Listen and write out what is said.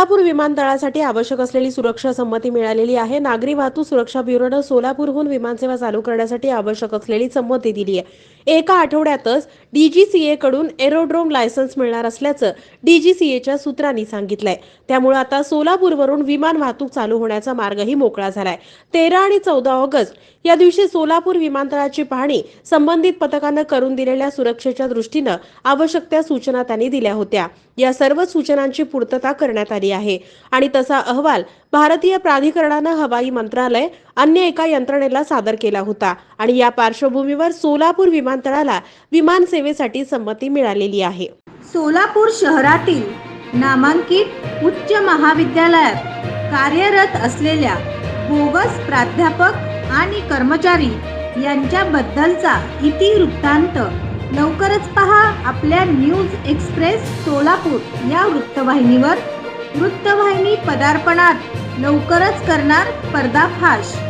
सोलापूर विमानतळासाठी आवश्यक असलेली सुरक्षा संमती मिळालेली आहे. नागरी वाहतूक सुरक्षा ब्युरोनं सोलापूरहून विमानसेवा चालू करण्यासाठी आवश्यक असलेली संमती दिली आहे. एका आठवड्यातच डीजीसीए कडून एरोड्रोम लायसन्स मिळणार असल्याचं डीजीसीएच्या सूत्रांनी सांगितलंय. त्यामुळे आता सोलापूरवरून विमान वाहतूक चालू होण्याचा मार्गही मोकळा झालाय. तेरा आणि चौदा ऑगस्ट या दिवशी सोलापूर विमानतळाची पाहणी संबंधित पथकानं करून दिलेल्या सुरक्षेच्या दृष्टीनं आवश्यक त्या सूचना त्यांनी दिल्या होत्या. या सर्व सूचनांची पूर्तता करण्यात आली आहे. आणि तसा अहवाल भारतीय प्राधिकरणानं हवाई मंत्रालय अन्य एका यंत्रणेला सादर केला होता आणि या पार्श्वभूमीवर सोलापूर विमानतळाला विमान सेवेसाठी संमती मिळालेली आहे. सोलापूर शहरातील नामांकित उच्च महाविद्यालयात कार्यरत असलेल्या बोगस प्राध्यापक आणि कर्मचारी यांच्याबद्दलचा इतिवृत्तांत लवकरच पहा आपल्या न्यूज एक्सप्रेस सोलापूर या वृत्तवाहिनीवर. वृत्तवाहिनी पदार्पणात लवकरच करणार पर्दाफाश.